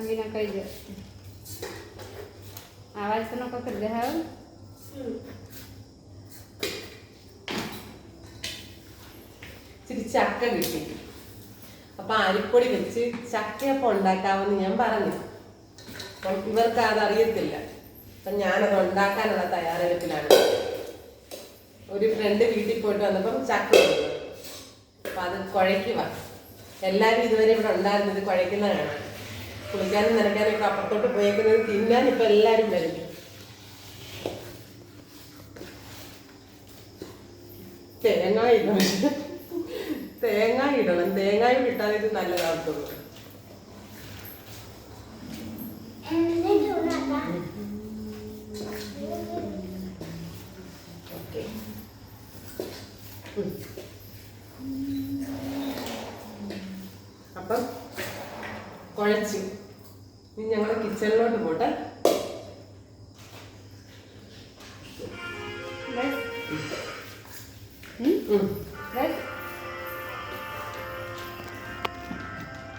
મમ્મીને કહી દે આવાજ તો નકો કરી દે ചക്ക കിട്ടി. അപ്പം അരിപ്പൊടി വെച്ച് ചക്കയപ്പം ഉണ്ടാക്കാമെന്ന് ഞാൻ പറഞ്ഞു. അപ്പം ഇവർക്ക് അതറിയത്തില്ല അപ്പം ഞാനത് ഉണ്ടാക്കാനുള്ള തയ്യാറെടുപ്പിലാണ്. ഒരു ഫ്രണ്ട് വീട്ടിൽ പോയിട്ട് വന്നപ്പം ചക്ക കൊണ്ടു അപ്പം അത് കുഴയ്ക്കുക എല്ലാവരും ഇതുവരെ ഇവിടെ ഉണ്ടായിരുന്നത് കുഴയ്ക്കുന്ന കാണാം കുളിക്കാനും നനയ്ക്കാനും ഒക്കെ അപ്പുറത്തോട്ട് പോയേക്കുന്നത് തിന്നാൻ ഇപ്പം എല്ലാവരും വരും. തേങ്ങ ഇടണം. തേങ്ങ ഇടണം. തേങ്ങയും ഇട്ടാൽ ഇത് നല്ലതാകത്തുള്ളൂ അപ്പം കുഴച്ച് ഇനി ഞങ്ങൾ കിച്ചണിലോട്ട് പോട്ടെ Right? Mm -hmm. Right?